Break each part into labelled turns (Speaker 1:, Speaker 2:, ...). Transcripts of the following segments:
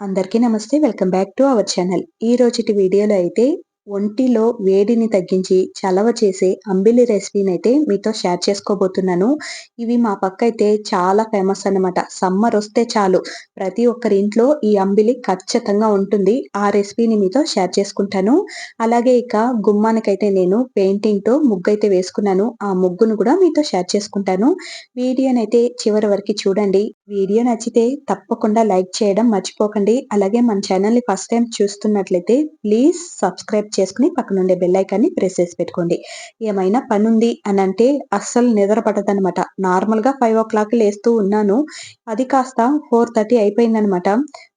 Speaker 1: అందరికీ నమస్తే. Welcome back to our channel. ఈ రోజుటి వీడియోలో అయితే ఒంటిలో వేడిని తగ్గించి చలవ చేసే అంబిలి రెసిపీని అయితే మీతో షేర్ చేసుకోబోతున్నాను. ఇవి మా పక్క అయితే చాలా ఫేమస్ అనమాట సమ్మర్ వస్తే చాలు ప్రతి ఒక్కరి ఇంట్లో ఈ అంబిలి ఖచ్చితంగా ఉంటుంది. ఆ రెసిపీని మీతో షేర్ చేసుకుంటాను. అలాగే ఇక గుమ్మానికైతే నేను పెయింటింగ్తో ముగ్గు అయితే వేసుకున్నాను. ఆ ముగ్గును కూడా మీతో షేర్ చేసుకుంటాను. వీడియోని అయితే చివరి వరకు చూడండి. వీడియో నచ్చితే తప్పకుండా లైక్ చేయడం మర్చిపోకండి. అలాగే మన ఛానల్ని ఫస్ట్ టైం చూస్తున్నట్లయితే ప్లీజ్ సబ్స్క్రైబ్ చేసుకుని పక్కనుండే బెల్లైకాన్ని ప్రెస్ చేసి పెట్టుకోండి. ఏమైనా పని ఉంది అని అంటే అస్సలు నిద్ర పడదనమాట నార్మల్గా ఫైవ్ ఓ క్లాక్ లేస్తూ ఉన్నాను. అది కాస్త ఫోర్ థర్టీ అయిపోయిందనమాట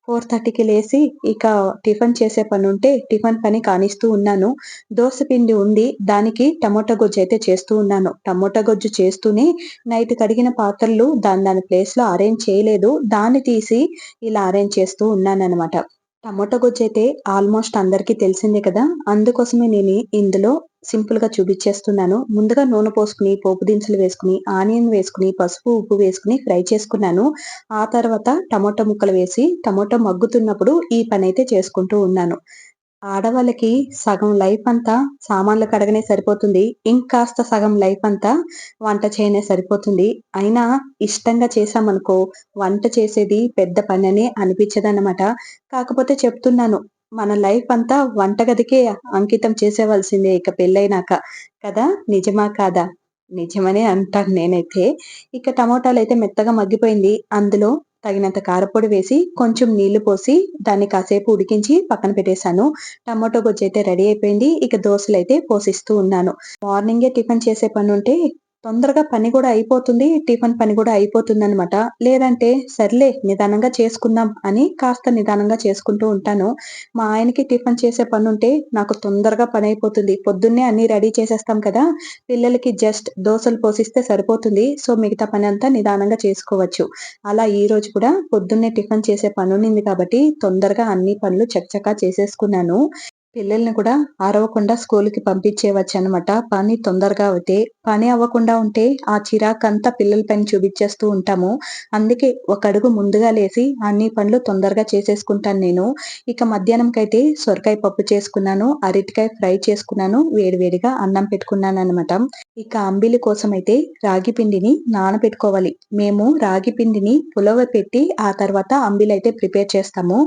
Speaker 1: ఫోర్ థర్టీకి లేచి ఇక టిఫిన్ చేసే పని ఉంటే టిఫిన్ పని కానిస్తూ ఉన్నాను. దోశ పిండి ఉంది దానికి టమోటా గొజ్జు అయితే చేస్తూ ఉన్నాను. టమోటా గొజ్జు చేస్తూనే నైట్ కడిగిన పాత్రలు దాని దాని ప్లేస్లో అరేంజ్ చేయలేదు. దాన్ని తీసి ఇలా అరేంజ్ చేస్తూ ఉన్నాను అనమాట టమాటో గుజ్జు అయితే ఆల్మోస్ట్ అందరికీ తెలిసిందే కదా. అందుకోసమే నేను ఇందులో సింపుల్గా చూపించేస్తున్నాను. ముందుగా నూనె పోసుకుని పోపు దినుసులు వేసుకుని ఆనియన్ వేసుకుని పసుపు ఉప్పు వేసుకుని ఫ్రై చేసుకున్నాను. ఆ తర్వాత టమాటో ముక్కలు వేసి టమాటో మగ్గుతున్నప్పుడు ఈ పని అయితే చేసుకుంటూ ఉన్నాను. ఆడవాళ్ళకి సగం లైఫ్ అంతా సామాన్లు కడగనే సరిపోతుంది. ఇంకాస్త సగం లైఫ్ అంతా వంట చేయనే సరిపోతుంది. అయినా ఇష్టంగా చేసామనుకో వంట చేసేది పెద్ద పని అనే అనిపించదన్నమాట. కాకపోతే చెప్తున్నాను మన లైఫ్ అంతా వంటగదికే అంకితం చేసేవలసిందే ఇక పెళ్ళైనాక. కదా? నిజమా కాదా? నిజమనే అంటాను నేనైతే. ఇక టమోటాలు అయితే మెత్తగా మగ్గిపోయింది. అందులో తగినంత కారపొడి వేసి కొంచెం నీళ్ళు పోసి దాన్ని కాసేపు ఉడికించి పక్కన పెట్టేశాను. టమాటో గొజ్జు అయితే రెడీ అయిపోయింది. ఇక దోశలు అయితే పోసిస్తూ ఉన్నాను. మార్నింగే టిఫిన్ చేసే పని ఉంటే తొందరగా పని కూడా అయిపోతుంది టిఫిన్ పని కూడా అయిపోతుంది అనమాట లేదంటే సర్లే నిదానంగా చేసుకుందాం అని కాస్త నిదానంగా చేసుకుంటూ ఉంటాను. మా ఆయనకి టిఫిన్ చేసే పని ఉంటే నాకు తొందరగా పని అయిపోతుంది. పొద్దున్నే అన్ని రెడీ చేసేస్తాం కదా పిల్లలకి జస్ట్ దోశలు పోసిస్తే సరిపోతుంది. సో మిగతా పని అంతా నిదానంగా చేసుకోవచ్చు. అలా ఈ రోజు కూడా పొద్దున్నే టిఫిన్ చేసే పని ఉంది కాబట్టి తొందరగా అన్ని పనులు చకచకా చేసేసుకున్నాను. పిల్లల్ని కూడా అరవకుండా స్కూల్కి పంపించేవచ్చు అనమాట పని తొందరగా అవుతే పని అవ్వకుండా ఉంటే ఆ చిరాకంతా పిల్లల పైన చూపించేస్తూ ఉంటాము. అందుకే ఒక అడుగు ముందుగా లేచి అన్ని పనులు తొందరగా చేసేసుకుంటాను నేను. ఇక మధ్యాహ్నంకైతే సొరకాయ పప్పు చేసుకున్నాను అరటికాయ ఫ్రై చేసుకున్నాను వేడివేడిగా అన్నం పెట్టుకున్నాను అనమాట ఇక అంబిలి కోసం అయితే రాగి పిండిని నానబెట్టుకోవాలి. మేము రాగి పిండిని పులవ పెట్టి ఆ తర్వాత అంబిలి అయితే ప్రిపేర్ చేస్తాము.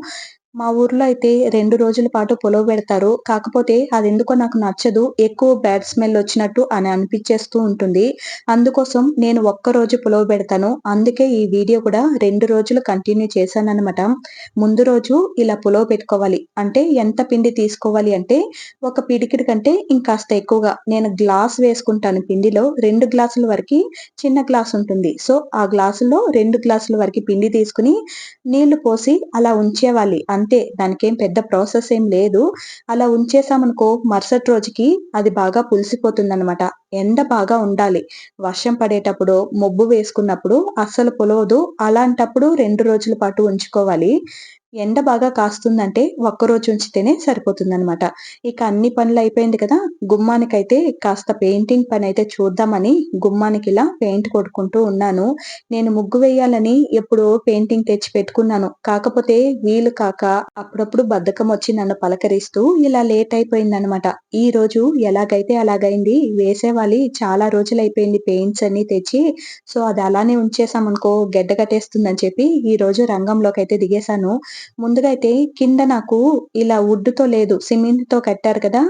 Speaker 1: మా ఊర్లో అయితే రెండు రోజుల పాటు పొలవ పెడతారు. కాకపోతే అది ఎందుకో నాకు నచ్చదు. ఎక్కువ బ్యాడ్ స్మెల్ వచ్చినట్టు అని అనిపించేస్తూ ఉంటుంది. అందుకోసం నేను ఒక్క రోజు పొలవ పెడతాను. అందుకే ఈ వీడియో కూడా రెండు రోజులు కంటిన్యూ చేశాను అనమాట ముందు రోజు ఇలా పొలవ పెట్టుకోవాలి. అంటే ఎంత పిండి తీసుకోవాలి అంటే ఒక పిడికిడి కంటే ఇంకాస్త ఎక్కువగా. నేను గ్లాస్ వేసుకుంటాను పిండిలో. రెండు గ్లాసుల వరకు చిన్న గ్లాస్ ఉంటుంది. సో ఆ గ్లాసులో రెండు గ్లాసుల వరకు పిండి తీసుకుని నీళ్ళు పోసి అలా ఉంచేవాలి. అంతే దానికేం పెద్ద ప్రాసెస్ ఏం లేదు. అలా ఉంచేసామనుకో మరుసటి రోజుకి అది బాగా పులిసిపోతుంది అనమాట ఎండ బాగా ఉండాలి. వర్షం పడేటప్పుడు మొబ్బు వేసుకున్నప్పుడు అస్సలు పులవదు. అలాంటప్పుడు రెండు రోజుల పాటు ఉంచుకోవాలి. ఎండ బాగా కాస్తుందంటే ఒక్కరోజు ఉంచితేనే సరిపోతుందనమాట ఇక అన్ని పనులు అయిపోయింది కదా గుమ్మానికైతే కాస్త పెయింటింగ్ పని అయితే చూద్దామని గుమ్మానికి ఇలా పెయింట్ కొట్టుకుంటూ ఉన్నాను. నేను ముగ్గు వేయాలని ఎప్పుడు పెయింటింగ్ తెచ్చి పెట్టుకున్నాను. కాకపోతే వీలు కాక అప్పుడప్పుడు బద్ధకం వచ్చి నన్ను పలకరిస్తూ ఇలా లేట్ అయిపోయింది అనమాట ఈ రోజు ఎలాగైతే అలాగైంది వేసేవాలి. చాలా రోజులు అయిపోయింది పెయింట్స్ అన్ని తెచ్చి. సో అది అలానే ఉంచేసామనుకో గెడ్డ కట్టేస్తుందని చెప్పి ఈ రోజు రంగంలోకి అయితే దిగేశాను. ముందుగా అయితే కింద నాకు ఇలా వుడ్తో లేదు సిమెంట్తో కట్టారు కదా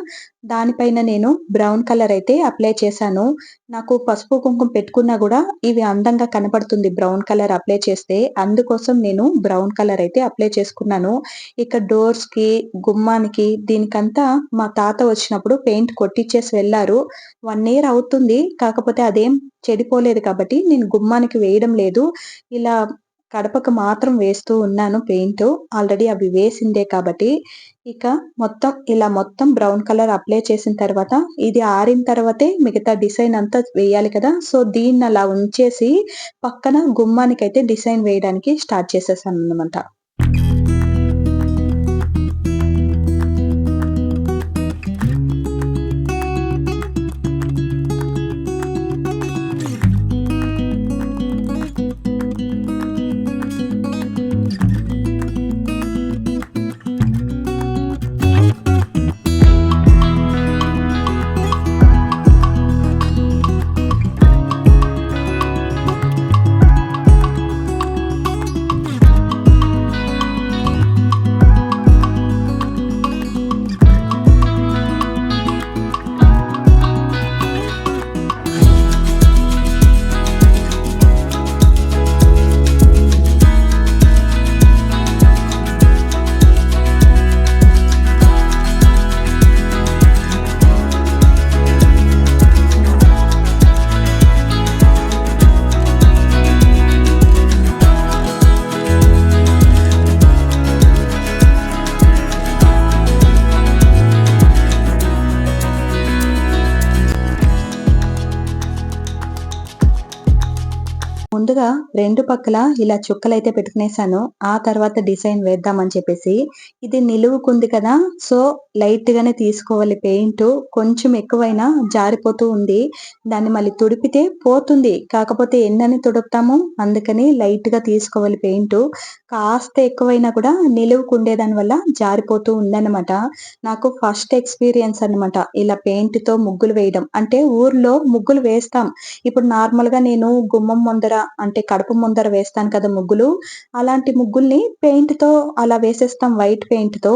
Speaker 1: దానిపైన నేను బ్రౌన్ కలర్ అయితే అప్లై చేశాను. నాకు పసుపు కుంకుమ పెట్టుకున్నా కూడా ఇవి అందంగా కనపడుతుంది బ్రౌన్ కలర్ అప్లై చేస్తే. అందుకోసం నేను బ్రౌన్ కలర్ అయితే అప్లై చేసుకున్నాను. ఇక డోర్స్కి గుమ్మానికి దీనికంతా మా తాత వచ్చినప్పుడు పెయింట్ కొట్టించేసి వెళ్ళారు. వన్ ఇయర్ అవుతుంది కాకపోతే అదేం చెడిపోలేదు కాబట్టి నేను గుమ్మానికి వేయడం లేదు. ఇలా కడపకు మాత్రం వేస్తూ ఉన్నాను పెయింట్. ఆల్రెడీ అవి వేసిందే కాబట్టి ఇక మొత్తం ఇలా మొత్తం బ్రౌన్ కలర్ అప్లై చేసిన తర్వాత ఇది ఆరిన తర్వాతే మిగతా డిజైన్ అంతా వేయాలి కదా. సో దీన్ని అలా ఉంచేసి పక్కన గుమ్మానికి అయితే డిజైన్ వేయడానికి స్టార్ట్ చేసేసాను అనమాట ముందుగా రెండు పక్కల ఇలా చుక్కలైతే పెట్టుకునేసాను. ఆ తర్వాత డిజైన్ వేద్దామని చెప్పేసి. ఇది నిలువుకుంది కదా! సో, లైట్‌గానే తీసుకోవాలి పెయింట్ కొంచెం ఎక్కువైనా జారిపోతూ ఉంది. దాన్ని మళ్ళీ తుడిపితే పోతుంది. కాకపోతే ఎన్నని తుడుపుతాము? అందుకని లైట్‌గా తీసుకోవాలి పెయింట్ కాస్త ఎక్కువైనా కూడా నిలువుకుండేదాని వల్ల జారిపోతూ ఉందన్నమాట. నాకు ఫస్ట్ ఎక్స్‌పీరియన్స్ అన్నమాట. ఇలా పెయింట్‌తో ముగ్గులు వేయడం. అంటే ఊర్లో ముగ్గులు వేస్తాం. ఇప్పుడు నార్మల్‌గా నేను గుమ్మం ముందర అంటే కడప ముందర వేస్తాను కదా ముగ్గులు. అలాంటి ముగ్గుల్ని పెయింట్‌తో అలా వేసేస్తాం వైట్ పెయింట్‌తో.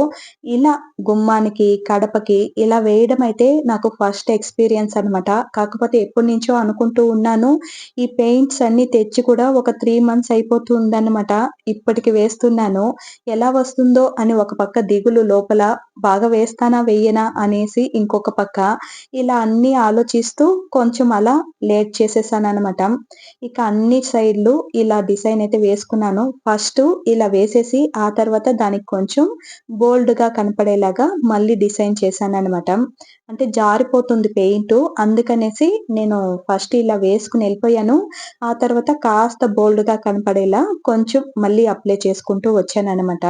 Speaker 1: ఇలా గుమ్మానికి, కడపకి ఇలా వేయడం అయితే నాకు ఫస్ట్ ఎక్స్‌పీరియన్స్ అన్నమాట. కాకపోతే ఎప్పటి నుంచో అనుకుంటూ ఉన్నాను. ఈ పెయింట్స్ అన్ని తెచ్చి కూడా ఒక త్రీ మంత్స్ అయిపోతుందన్నమాట. ఇప్పటికి వేస్తున్నాను. ఎలా వస్తుందో అని ఒక పక్క దిగులు లోపల. బాగా వేస్తానా? వెయ్యనా? అనేసి ఇంకొక పక్క. ఇలా అన్ని ఆలోచిస్తూ కొంచెం అలా లేట్ చేసేసాను అనమాట ఇక అన్ని సైడ్‌లు ఇలా డిజైన్ అయితే వేసుకున్నాను. ఫస్ట్ ఇలా వేసేసి ఆ తర్వాత దానికి కొంచెం బోల్డ్‌గా కనపడేలాగా మళ్ళీ డిజైన్ చేశాను అనమాట అంటే జారిపోతుంది పెయింట్ అందుకనేసి నేను ఫస్ట్ ఇలా వేసుకుని వెళ్ళిపోయాను. ఆ తర్వాత కాస్త బోల్డ్‌గా కనపడేలా కొంచెం మళ్ళీ అప్లై చేసుకుంటూ వచ్చాను అనమాట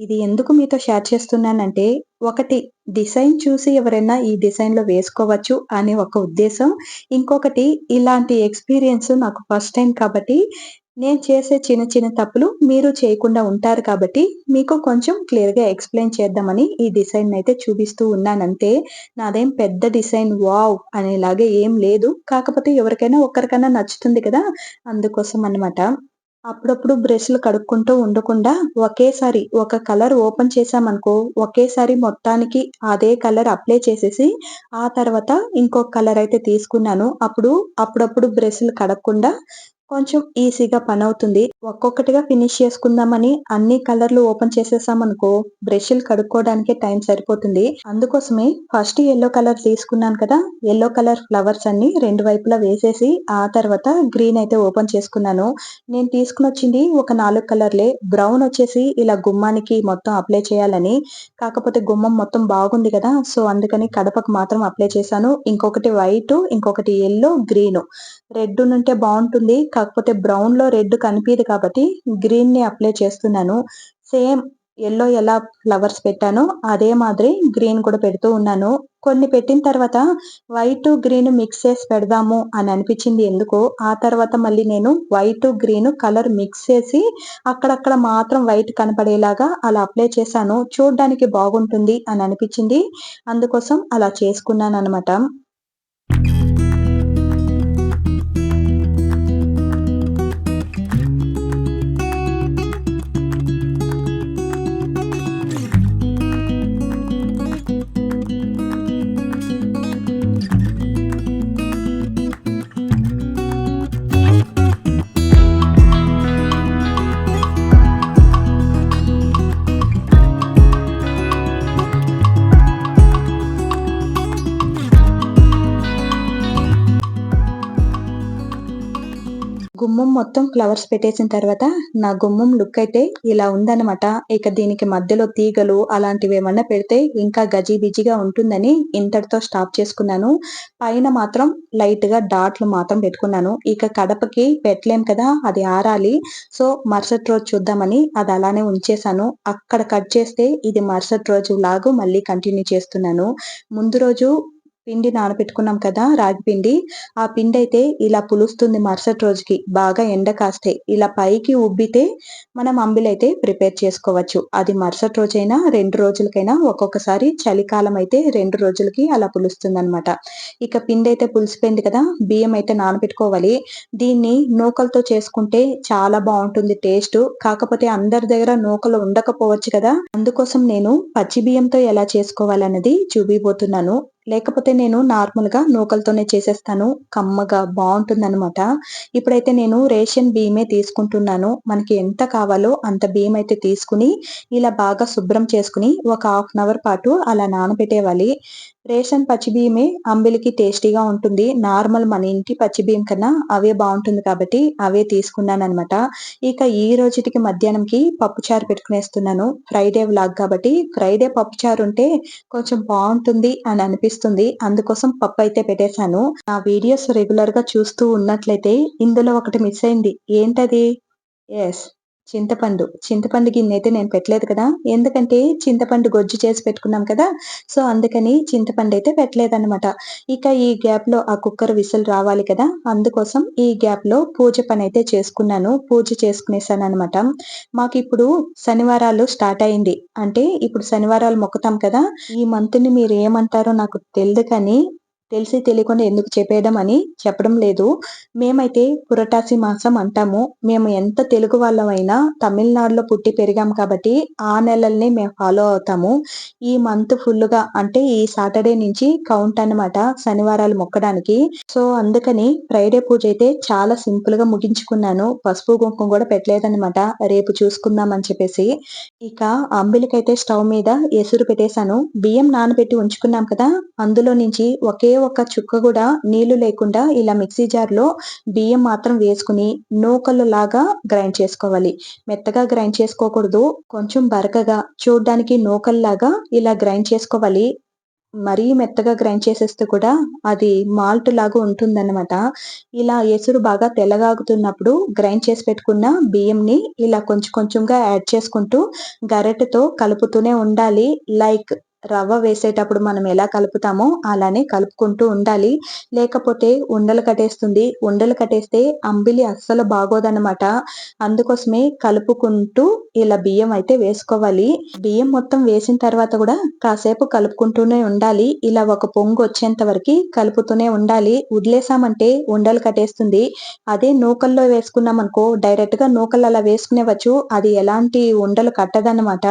Speaker 1: ఇది ఎందుకు మీతో షేర్ చేస్తున్నానంటే, ఒకటి డిజైన్ చూసి ఎవరైనా ఈ డిజైన్‌లో వేసుకోవచ్చు అనే ఒక ఉద్దేశం. ఇంకొకటి ఇలాంటి ఎక్స్‌పీరియన్స్ నాకు ఫస్ట్ టైం కాబట్టి, నేను చేసే చిన్న చిన్న తప్పులు మీరు చేయకుండా ఉంటారు కాబట్టి, మీకు కొంచెం క్లియర్‌గా ఎక్స్‌ప్లెయిన్ చేద్దామని ఈ డిజైన్ అయితే చూపిస్తూ ఉన్నానంతే. నాదేం పెద్ద డిజైన్ వావ్! అనేలాగా ఏం లేదు. కాకపోతే ఎవరికైనా ఒక్కరికైనా నచ్చుతుంది కదా! అందుకోసం అన్నమాట. అప్పుడప్పుడు బ్రష్‌లు కడుక్కుంటూ ఉండకుండా ఒకేసారి ఒక కలర్ ఓపెన్ చేశామనుకో, ఒకేసారి మొత్తానికి అదే కలర్ అప్లై చేసేసి, ఆ తర్వాత ఇంకొక కలర్ అయితే తీసుకున్నాను. అప్పుడు అప్పుడప్పుడు బ్రష్‌లు కడగకుండా కొంచెం ఈజీగా అవుతుంది ఒక్కొక్కటిగా ఫినిష్ చేసుకుందామని అన్ని కలర్‌లు ఓపెన్ చేసేసామనుకో, బ్రష్‌లు కడుక్కోవడానికి టైం సరిపోతుంది. అందుకోసమే ఫస్ట్ యెల్లో కలర్ తీసుకున్నాను కదా! యెల్లో కలర్ ఫ్లవర్స్ అన్ని రెండు వైపులా వేసేసి, ఆ తర్వాత గ్రీన్ అయితే ఓపెన్ చేసుకున్నాను. నేను తీసుకుని వచ్చింది ఒక నాలుగు కలర్‌లే. బ్రౌన్ వచ్చేసి ఇలా గుమ్మానికి మొత్తం అప్లై చేయాలని. కాకపోతే గుమ్మం మొత్తం బాగుంది కదా! సో, అందుకని కడపకు మాత్రం అప్లై చేశాను. ఇంకొకటి వైట్ ఇంకొకటి ఎల్లో గ్రీన్ రెడ్ ఉంటే బాగుంటుంది కాకపోతే బ్రౌన్‌లో రెడ్ కనిపించదు కాబట్టి గ్రీన్‌ని అప్లై చేస్తున్నాను. సేమ్ ఎల్లో ఎలా ఫ్లవర్స్ పెట్టానో అదే మాదిరి గ్రీన్ కూడా పెడుతూ ఉన్నాను. కొన్ని పెట్టిన తర్వాత వైట్ గ్రీన్ మిక్స్ చేసి పెడదాము అని అనిపించింది ఎందుకో. ఆ తర్వాత మళ్ళీ నేను వైట్ గ్రీన్ కలర్ మిక్స్ చేసి అక్కడక్కడ మాత్రం వైట్ కనపడేలాగా అలా అప్లై చేశాను. చూడడానికి బాగుంటుంది అని అనిపించింది. అందుకోసం అలా చేసుకున్నాను అనమాట మొత్తం ఫ్లవర్స్ పెట్టేసిన తర్వాత నా గుమ్మం లుక్ అయితే ఇలా ఉందన్నమాట. ఇక దీనికి మధ్యలో తీగలు అలాంటివి ఏమన్నా పెడితే ఇంకా గజిబిజిగా ఉంటుందని ఇంతటితో స్టాప్ చేసుకున్నాను. పైన మాత్రం లైట్‌గా డాట్లు మాత్రం పెట్టుకున్నాను. ఇక కడపకి పెట్టలేం కదా! అది ఆరాలి. సో, మరుసటి రోజు చూద్దామని అది అలానే ఉంచేశాను. అక్కడ కట్ చేస్తే ఇది మరుసటి రోజు లాగు మళ్ళీ కంటిన్యూ చేస్తున్నాను. ముందు రోజు పిండి నానబెట్టుకున్నాం కదా! రాగి పిండి. ఆ పిండి అయితే ఇలా పులుస్తుంది మరుసటి రోజుకి. బాగా ఎండ కాస్తే. ఇలా పైకి ఉబ్బితే మనం అంబిలైతే ప్రిపేర్ చేసుకోవచ్చు. అది మరుసటి రోజైనా, రెండు రోజులకైనా ఒక్కొక్కసారి చలికాలం అయితే రెండు రోజులకి అలా పులుస్తుంది అనమాట ఇక పిండి అయితే పులిసిపోయింది కదా! బియ్యం అయితే నానబెట్టుకోవాలి. దీన్ని నూకలతో చేసుకుంటే చాలా బాగుంటుంది టేస్ట్ కాకపోతే అందరి దగ్గర నూకలు ఉండకపోవచ్చు కదా! అందుకోసం నేను పచ్చి బియ్యంతో ఎలా చేసుకోవాలన్నది చూపిపోతున్నాను లేకపోతే నేను నార్మల్‌గా నూకలతోనే చేసేస్తాను. కమ్మగా బాగుంటుందనమాట ఇప్పుడైతే నేను రేషన్ బియ్యమే తీసుకుంటున్నాను. మనకి ఎంత కావాలో అంత బియ్యం అయితే తీసుకొని, ఇలా బాగా శుభ్రం చేసుకుని ఒక హాఫ్ అన్ అవర్ పాటు అలా నానబెట్టేవాలి రేషన్ పచ్చి బియ్యమే అంబిలికి టేస్టీగా ఉంటుంది. నార్మల్ మన ఇంటి పచ్చి బియ్యం కన్నా అవే బాగుంటుంది కాబట్టి అవే తీసుకున్నాను అనమాట ఇక ఈ రోజుటికి మధ్యాహ్నంకి పప్పుచారు పెట్టుకునేస్తున్నాను. ఫ్రైడే వ్లాగ్ కాబట్టి ఫ్రైడే పప్పుచారు ఉంటే కొంచెం బాగుంటుంది అని అనిపిస్తుంది. అందుకోసం పప్పు అయితే పెట్టేశాను. నా వీడియోస్ రెగ్యులర్గా చూస్తూ ఉన్నట్లయితే ఇందులో ఒకటి మిస్ అయింది. ఏంటది? ఎస్ చింతపండు. చింతపండు గిన్నె అయితే నేను పెట్టలేదు కదా. ఎందుకంటే చింతపండు గొజ్జు చేసి పెట్టుకున్నాం కదా. సో అందుకని చింతపండు అయితే పెట్టలేదన్నమాట. ఇక ఈ గ్యాప్లో ఆ కుక్కర్ విసులు రావాలి కదా. అందుకోసం ఈ గ్యాప్లో పూజ పని అయితే చేసుకున్నాను. పూజ చేసుకునేసాను అనమాట మాకు ఇప్పుడు శనివారాలు స్టార్ట్ అయింది. అంటే ఇప్పుడు శనివారాలు మొక్కుతాం కదా. ఈ మంత్ని మీరు ఏమంటారో నాకు తెలియదు కానీ తెలిసి తెలియకుండా ఎందుకు చెప్పేయడం అని చెప్పడం లేదు. మేమైతే పురటాసి మాసం అంటాము. మేము ఎంత తెలుగు వాళ్ళమైనా తమిళనాడులో పుట్టి పెరిగాం కాబట్టి ఆ నెలల్ని మేము ఫాలో అవుతాము. ఈ మంత్ ఫుల్గా అంటే ఈ సాటర్డే నుంచి కౌంట్ అనమాట శనివారాలు మొక్కడానికి. సో అందుకని ఫ్రైడే పూజ అయితే చాలా సింపుల్గా ముగించుకున్నాను. పసుపు కుంకుమ కూడా పెట్టలేదన్నమాట. రేపు చూసుకుందాం అని చెప్పేసి. ఇక అంబిలికైతే స్టవ్ మీద ఎసురు పెట్టేశాను. బియ్యం నానబెట్టి ఉంచుకున్నాం కదా. అందులో నుంచి ఒకే ఒక్క చుక్క కూడా నీళ్ళు లేకుండా ఇలా మిక్సీ జార్లో బియ్యం మాత్రం వేసుకుని నూకలు లాగా గ్రైండ్ చేసుకోవాలి. మెత్తగా గ్రైండ్ చేసుకోకూడదు. కొంచెం బరకగా చూడడానికి నూకల్లాగా ఇలా గ్రైండ్ చేసుకోవాలి. మరీ మెత్తగా గ్రైండ్ చేసేస్తే కూడా అది మాల్ట్ లాగా ఉంటుందన్నమాట. ఇలా ఎసురు బాగా తెల్లగాగుతున్నప్పుడు గ్రైండ్ చేసి పెట్టుకున్న బియ్యంని ఇలా కొంచెం కొంచెంగా యాడ్ చేసుకుంటూ గరెటతో కలుపుతూనే ఉండాలి. లైక్ రవ్వ వేసేటప్పుడు మనం ఎలా కలుపుతామో అలానే కలుపుకుంటూ ఉండాలి. లేకపోతే ఉండలు కట్టేస్తుంది. ఉండలు కట్టేస్తే అంబిలి అస్సలు బాగోదన్నమాట. అందుకోసమే కలుపుకుంటూ ఇలా బియ్యం అయితే వేసుకోవాలి. బియ్యం మొత్తం వేసిన తర్వాత కూడా కాసేపు కలుపుకుంటూనే ఉండాలి. ఇలా ఒక పొంగు వచ్చేంత వరకు కలుపుతూనే ఉండాలి. వదిలేసామంటే ఉండలు కట్టేస్తుంది. అదే నూకల్లో వేసుకున్నాం అనుకో డైరెక్ట్గా నూకలు అలా వేసుకునేవచ్చు. అది ఎలాంటి ఉండలు కట్టదన్నమాట.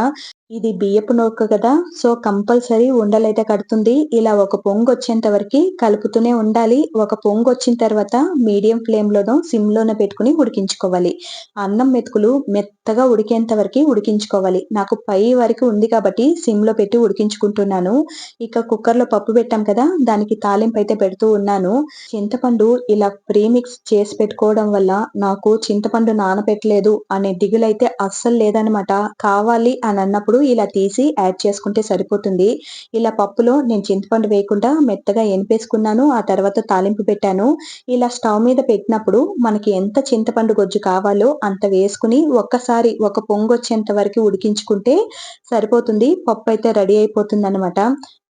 Speaker 1: ఇది బియ్యపు నూక కదా. సో కంపల్సరీ ఉండలైతే కడుతుంది. ఇలా ఒక పొంగు వచ్చేంత వరకు కలుపుతూనే ఉండాలి. ఒక పొంగు వచ్చిన తర్వాత మీడియం ఫ్లేమ్ లోనో సిమ్ పెట్టుకుని ఉడికించుకోవాలి. అన్నం మెతుకులు మెత్తగా ఉడికేంత వరకు ఉడికించుకోవాలి. నాకు పై వరకు ఉంది కాబట్టి సిమ్లో పెట్టి ఉడికించుకుంటున్నాను. ఇక కుక్కర్లో పప్పు పెట్టాం కదా దానికి తాలింపు అయితే పెడుతూ ఉన్నాను. చింతపండు ఇలా ప్రీమిక్స్ చేసి పెట్టుకోవడం వల్ల నాకు చింతపండు నానపెట్టలేదు అనే దిగులైతే అస్సలు లేదనమాట కావాలి అని అన్నప్పుడు ఇలా తీసి యాడ్ చేసుకుంటే సరిపోతుంది. ఇలా పప్పులో నేను చింతపండు వేయకుండా మెత్తగా ఎనిపేసుకున్నాను. ఆ తర్వాత తాలింపు పెట్టాను. ఇలా స్టవ్ మీద పెట్టినప్పుడు మనకి ఎంత చింతపండు గొజ్జు కావాలో అంత వేసుకుని ఒక్కసారి ఒక పొంగు వచ్చేంత వరకు ఉడికించుకుంటే సరిపోతుంది. పప్పు అయితే రెడీ అయిపోతుంది అనమాట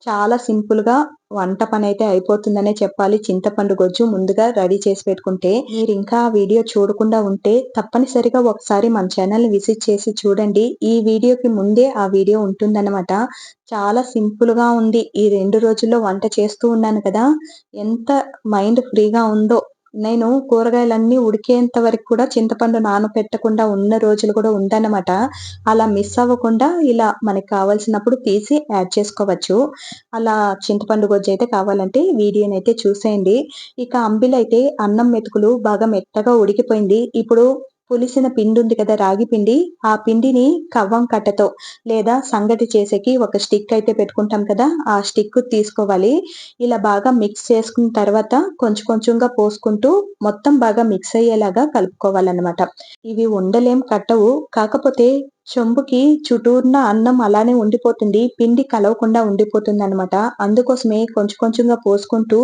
Speaker 1: చాలా సింపుల్గా వంట పని అయితే అయిపోతుందనే చెప్పాలి. చింతపండు గొజ్జు ముందుగా రెడీ చేసి పెట్టుకుంటే మీరు ఇంకా ఆ వీడియో చూడకుండా ఉంటే తప్పనిసరిగా ఒకసారి మన ఛానల్ విజిట్ చేసి చూడండి. ఈ వీడియోకి ముందే ఆ వీడియో ఉంటుందన్నమాట. చాలా సింపుల్గా ఉంది. ఈ రెండు రోజుల్లో వంట చేస్తూ ఉన్నాను కదా ఎంత మైండ్ ఫ్రీగా ఉందో నేను కూరగాయలన్నీ ఉడికేంత వరకు కూడా చింతపండు నానపెట్టకుండా ఉన్న రోజులు కూడా ఉందన్నమాట. అలా మిస్ అవ్వకుండా ఇలా మనకి కావాల్సినప్పుడు తీసి యాడ్ చేసుకోవచ్చు. అలా చింతపండు గొజ్జు అయితే కావాలంటే వీడియోని అయితే చూసేయండి. ఇక అంబిలైతే అన్నం మెతుకులు బాగా మెత్తగా ఉడికిపోయింది. ఇప్పుడు పులిసిన పిండి ఉంది కదా రాగి పిండి. ఆ పిండిని కవ్వం కట్టతో లేదా సంగటి చేసేకి ఒక స్టిక్ అయితే పెట్టుకుంటాం కదా ఆ స్టిక్ తీసుకోవాలి. ఇలా బాగా మిక్స్ చేసుకున్న తర్వాత కొంచెం కొంచెంగా పోసుకుంటూ మొత్తం బాగా మిక్స్ అయ్యేలాగా కలుపుకోవాలన్నమాట. ఇవి ఉండలేం కట్టవు. కాకపోతే చెంబుకి చుటూర్న అన్నం అలానే ఉండిపోతుంది పిండి కలవకుండా ఉండిపోతుంది అనమాట అందుకోసమే కొంచెం కొంచెంగా పోసుకుంటూ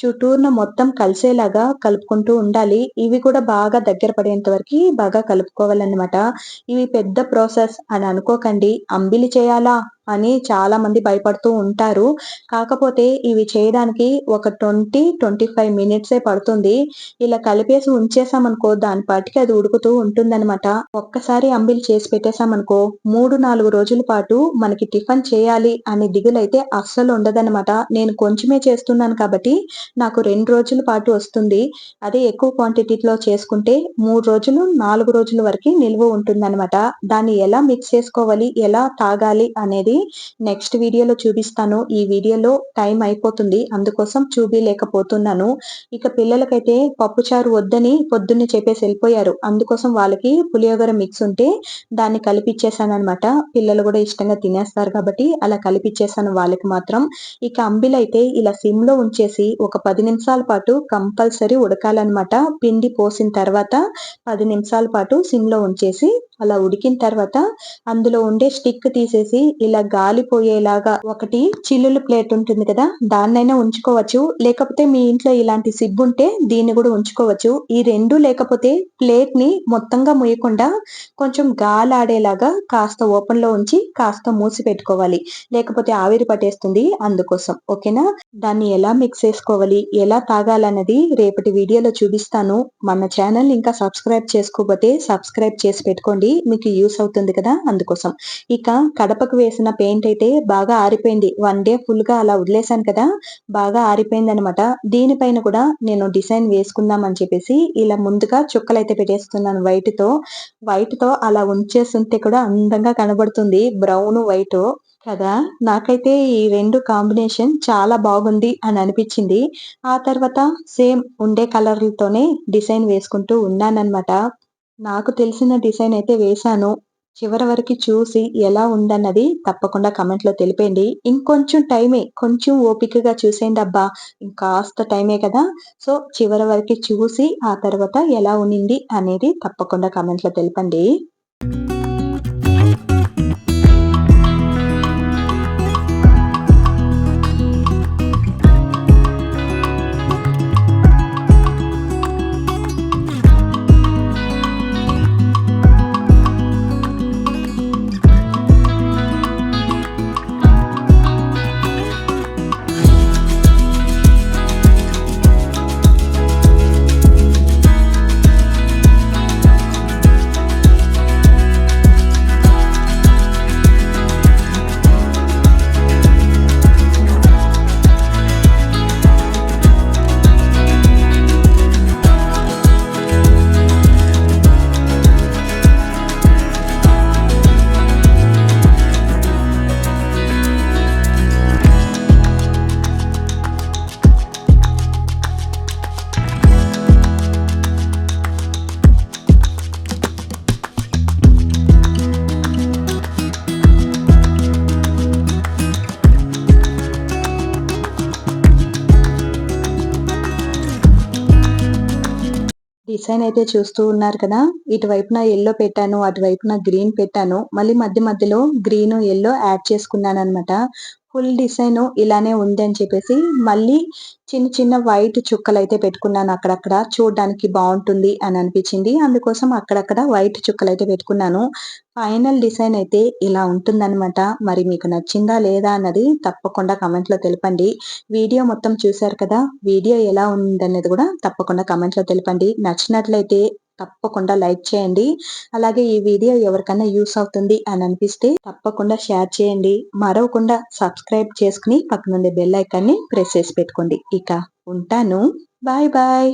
Speaker 1: చుటూర్న మొత్తం కలిసేలాగా కలుపుకుంటూ ఉండాలి. ఇవి కూడా బాగా దగ్గర పడేంత వరకు బాగా కలుపుకోవాలన్నమాట. ఇవి పెద్ద ప్రాసెస్ అని అనుకోకండి. అంబిలి చేయాలా? అని చాలా మంది భయపడుతూ ఉంటారు. కాకపోతే ఇవి చేయడానికి ఒక ట్వంటీ ట్వంటీ ఫైవ్ మినిట్సే పడుతుంది. ఇలా కలిపేసి ఉంచేసామనుకో దాని పాటికి అది ఉడుకుతూ ఉంటుందన్నమాట. ఒక్కసారి అంబిల్ చేసి పెట్టేసామనుకో మూడు నాలుగు రోజుల పాటు మనకి టిఫిన్ చేయాలి అనే దిగులైతే అస్సలు ఉండదన్నమాట. నేను కొంచెమే చేస్తున్నాను కాబట్టి నాకు రెండు రోజుల పాటు వస్తుంది. అదే ఎక్కువ క్వాంటిటీలో చేసుకుంటే మూడు రోజులు నాలుగు రోజుల వరకు నిల్వ ఉంటుందన్నమాట. దాన్ని ఎలా మిక్స్ చేసుకోవాలి ఎలా తాగాలి అనేది నెక్స్ట్ వీడియోలో చూపిస్తాను. ఈ వీడియోలో టైం అయిపోతుంది. అందుకోసం చూపిలేకపోతున్నాను. ఇక పిల్లలకైతే పప్పుచారు వద్దని పొద్దున్నే చెప్పేసి వెళ్ళిపోయారు. అందుకోసం వాళ్ళకి పులియోగర మిక్స్ ఉంటే దాన్ని కలిపిచ్చేసాను అనమాట పిల్లలు కూడా ఇష్టంగా తినేస్తారు కాబట్టి అలా కలిపిచ్చేసాను వాళ్ళకి మాత్రం. ఇక అంబిలైతే ఇలా సిమ్లో ఉంచేసి ఒక పది నిమిషాల పాటు కంపల్సరీ ఉడకాలన్నమాట. పిండి పోసిన తర్వాత పది నిమిషాల పాటు సిమ్లో ఉంచేసి అలా ఉడికిన తర్వాత అందులో ఉండే స్టిక్ తీసేసి ఇలా గాలి పోయేలాగా ఒకటి చిల్లులు ప్లేట్ ఉంటుంది కదా దాన్నైనా ఉంచుకోవచ్చు. లేకపోతే మీ ఇంట్లో ఇలాంటి సిబ్ ఉంటే దీన్ని కూడా ఉంచుకోవచ్చు. ఈ రెండు లేకపోతే ప్లేట్ని మొత్తంగా ముయ్యకుండా కొంచెం గాలి ఆడేలాగా కాస్త ఓపెన్లో ఉంచి కాస్త మూసి పెట్టుకోవాలి. లేకపోతే ఆవిరి పట్టేస్తుంది అందుకోసం. ఓకేనా? దాన్ని ఎలా మిక్స్ చేసుకోవాలి ఎలా తాగాలన్నది రేపటి వీడియోలో చూపిస్తాను. మన ఛానల్ ఇంకా సబ్స్క్రైబ్ చేసుకోకపోతే సబ్స్క్రైబ్ చేసి పెట్టుకోండి. మీకు యూస్ అవుతుంది కదా అందుకోసం. ఇక కడపకు వేసిన పెయింట్ అయితే బాగా ఆరిపోయింది. వన్ డే ఫుల్గా అలా వదిలేసాను కదా బాగా ఆరిపోయింది అనమాట దీనిపైన కూడా నేను డిజైన్ వేసుకుందాం అని చెప్పేసి ఇలా ముందుగా చుక్కలు అయితే పెట్టేస్తున్నాను వైట్తో వైట్తో అలా ఉంచేస్తుంటే కూడా అందంగా కనబడుతుంది. బ్రౌన్ వైట్ కదా. నాకైతే ఈ రెండు కాంబినేషన్ చాలా బాగుంది అని అనిపించింది. ఆ తర్వాత సేమ్ ఉండే కలర్లతోనే డిజైన్ వేసుకుంటూ ఉన్నానన్నమాట. నాకు తెలిసిన డిజైన్ అయితే వేశాను. చివరి వరకు చూసి ఎలా ఉందన్నది తప్పకుండా కమెంట్లో తెలిపేయండి. ఇంకొంచెం టైమే కొంచెం ఓపికగా చూసేయండి అబ్బా. ఇంకాస్త టైమే కదా. సో చివరి వరకు చూసి ఆ తర్వాత ఎలా ఉన్నింది అనేది తప్పకుండా కమెంట్లో తెలపండి. డిజైన్ అయితే చూస్తూ ఉన్నారు కదా. ఇటువైపున ఎల్లో పెట్టాను అటువైపున గ్రీన్ పెట్టాను. మళ్ళీ మధ్య మధ్యలో గ్రీన్ ఎల్లో యాడ్ చేసుకున్నాను అనమాట ఫుల్ డిజైన్ ఇలానే ఉంది అని చెప్పేసి మళ్ళీ చిన్న చిన్న వైట్ చుక్కలు అయితే పెట్టుకున్నాను అక్కడక్కడ. చూడడానికి బాగుంటుంది అని అనిపించింది. అందుకోసం అక్కడక్కడ వైట్ చుక్కలు అయితే పెట్టుకున్నాను. ఫైనల్ డిజైన్ అయితే ఇలా ఉంటుందన్నమాట. మరి మీకు నచ్చిందా లేదా అన్నది తప్పకుండా కమెంట్లో తెలపండి. వీడియో మొత్తం చూసారు కదా వీడియో ఎలా ఉందనేది కూడా తప్పకుండా కమెంట్లో తెలపండి. నచ్చినట్లయితే తప్పకుండా లైక్ చేయండి. అలాగే ఈ వీడియో ఎవరికైనా యూస్ అవుతుంది అని అనిపిస్తే తప్పకుండా షేర్ చేయండి. మరవకుండా సబ్స్క్రైబ్ చేసుకుని పక్కనుండే బెల్ ఐకాన్ని ప్రెస్ చేసి పెట్టుకోండి. ఇక ఉంటాను. Bye bye.